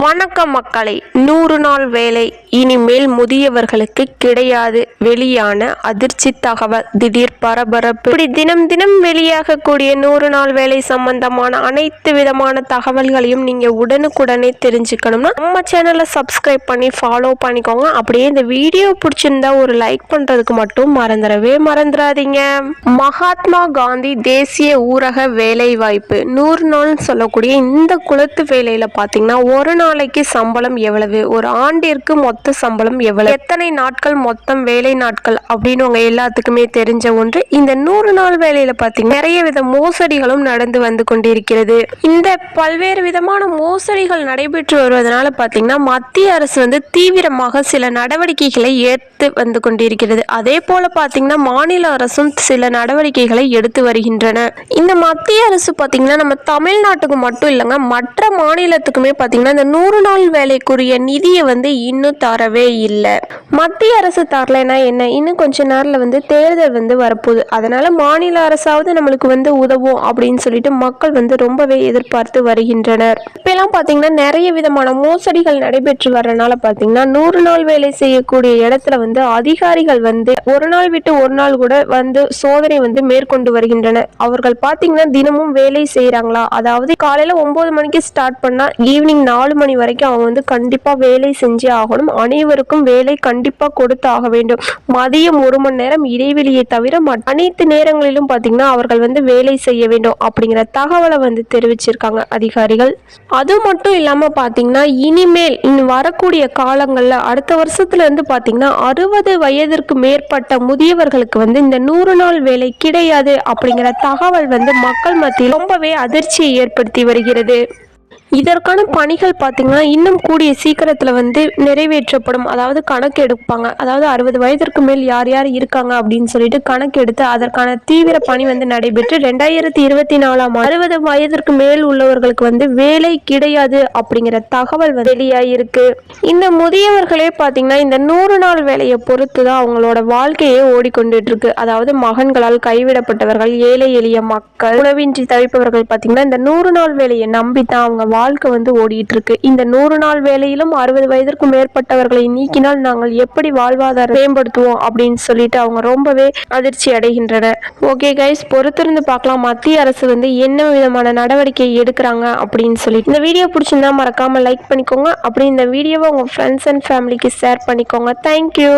வணக்கம் மக்களை. நூறு நாள் வேலை இனிமேல் முதியவர்களுக்கு கிடையாது. வெளியான அதிர்ச்சி தகவல் திடீர் பரபரப்பு. இப்படி தினம் தினம் வெளியாகக்கூடிய நூறு நாள் வேலை சம்பந்தமான அனைத்து விதமான தகவல்களையும் நீங்க உடனுக்குடனே தெரிஞ்சுக்கணும்னா நம்ம சேனலை சப்ஸ்கிரைப் பண்ணி ஃபாலோ பண்ணிக்கோங்க. அப்படியே இந்த வீடியோ பிடிச்சிருந்தா ஒரு லைக் பண்றதுக்கு மட்டும் மறந்துடவே மறந்துடாதீங்க. மகாத்மா காந்தி தேசிய ஊரக வேலை வாய்ப்பு நூறு நாள் சொல்லக்கூடிய இந்த குளத்து வேலையில பாத்தீங்கன்னா ஒரு நாளைக்கு சம்பளம் எவ்வளவு? ஒரு ஆண்டிற்கு மொத்த சம்பளம் எவ்வளவு? எத்தனை நாட்கள் மொத்தம் வேலை நாட்கள்? அப்படின்னு உங்க எல்லாத்துக்குமே தெரிஞ்ச ஒன்று. இந்த நூறு நாள் வேலையில பாத்தீங்கன்னா நிறைய வித மோசடிகளும் நடந்து வந்து கொண்டிருக்கிறது. இந்த பல்வேறு விதமான மோசடிகள் நடைபெற்று வருவதனால பாத்தீங்கன்னா மத்திய அரசு வந்து தீவிரமாக சில நடவடிக்கைகளை ஏற்று வந்து கொண்டிருக்கிறது. அதே போல பாத்தீங்கன்னா மாநில அரசும் சில நடவடிக்கைகளை எடுத்து வருகின்றன. இந்த மத்திய அரசு பாத்தீங்கன்னா நம்ம தமிழ்நாட்டுக்கு மட்டும் இல்லைங்க மற்ற மாநிலத்துக்குமே பாத்தீங்கன்னா நூறு நாள் வேலைக்குரிய நிதியை வந்து இன்னும் தரவே இல்லை. மத்திய அரசு தரலைன்னா என்ன? இன்னும் கொஞ்ச நேரில் வந்து தேர்தல் வந்து வரப்போகுது. அதனால மாநில அரசாவது நம்மளுக்கு வந்து உதவும் அப்படின்னு சொல்லிட்டு மக்கள் வந்து ரொம்பவே எதிர்பார்த்து வருகின்றனர். இப்பெல்லாம் பார்த்தீங்கன்னா நிறைய விதமான மோசடிகள் நடைபெற்று வர்றதுனால பார்த்தீங்கன்னா நூறு நாள் வேலை செய்யக்கூடிய இடத்துல வந்து அதிகாரிகள் வந்து ஒரு நாள் விட்டு ஒரு நாள் கூட வந்து சோதனை வந்து மேற்கொண்டு வருகின்றனர். அவர்கள் பார்த்தீங்கன்னா தினமும் வேலை செய்கிறாங்களா அதாவது காலையில் ஒம்பது மணிக்கு ஸ்டார்ட் பண்ணால் ஈவினிங் நாலு மணி வரைக்கும் அவன் வந்து கண்டிப்பாக வேலை செஞ்சே ஆகணும். அனைவருக்கும் வேலை கண்டிப்பாக கொடுத்து ஆக வேண்டும். மதியம் ஒரு மணி நேரம் இடைவெளியை தவிர அனைத்து நேரங்களிலும் பார்த்தீங்கன்னா அவர்கள் வந்து வேலை செய்ய வேண்டும் அப்படிங்கிற தகவலை வந்து தெரிவிச்சிருக்காங்க அதிகாரிகள். அது மட்டும் இல்லாமல் பார்த்தீங்கன்னா இனிமேல் இனி வரக்கூடிய காலங்களில் அடுத்த வருஷத்துல இருந்து பார்த்தீங்கன்னா அறுபது வயதிற்கு மேற்பட்ட முதியவர்களுக்கு வந்து இந்த நூறு நாள் வேலை கிடையாது அப்படிங்கிற தகவல் வந்து மக்கள் மத்தியில் ரொம்பவே அதிர்ச்சியை ஏற்படுத்தி வருகிறது. இதற்கான பணிகள் பார்த்திங்கன்னா இன்னும் கூடிய சீக்கிரத்தில் வந்து நிறைவேற்றப்படும். அதாவது கணக்கு எடுப்பாங்க. அதாவது அறுபது வயதிற்கு மேல் யார் யார் இருக்காங்க அப்படின்னு சொல்லிட்டு கணக்கு எடுத்து அதற்கான தீவிர பணி வந்து நடைபெற்று ரெண்டாயிரத்தி இருபத்தி நாலாம் அறுபது வயதிற்கு மேல் உள்ளவர்களுக்கு வந்து வேலை கிடையாது அப்படிங்கிற தகவல் வந்து வெளியாயிருக்கு. இந்த முதியவர்களே பார்த்தீங்கன்னா இந்த நூறு நாள் வேலையை பொறுத்து தான் அவங்களோட வாழ்க்கையே ஓடிக்கொண்டுட்டு இருக்கு அதாவது மகன்களால் கைவிடப்பட்டவர்கள் ஏழை எளிய மக்கள் உணவின்றி தவிப்பவர்கள் பார்த்தீங்கன்னா இந்த நூறு நாள் வேலையை நம்பி தான் அவங்க வாழ்க்கை வந்து ஓடிட்டு இருக்கு இந்த நூறு நாள் வேலையிலும் அறுபது வயதிற்கும் மேற்பட்டவர்களை நீக்கினால் நாங்கள் எப்படி வாழ்வாதாரம் மேம்படுத்துவோம் அப்படின்னு சொல்லிட்டு அவங்க ரொம்பவே அதிர்ச்சி அடைகின்றனர் ஓகே கைஸ் பொறுத்திருந்து பார்க்கலாம். மத்திய அரசு வந்து என்ன விதமான நடவடிக்கை எடுக்கிறாங்க அப்படின்னு சொல்லிட்டு. இந்த வீடியோ பிடிச்சிருந்தா மறக்காம லைக் பண்ணிக்கோங்க. அப்படி இந்த வீடியோவை உங்க ஃப்ரெண்ட்ஸ் அண்ட் ஃபேமிலிக்கு ஷேர் பண்ணிக்கோங்க. Thank you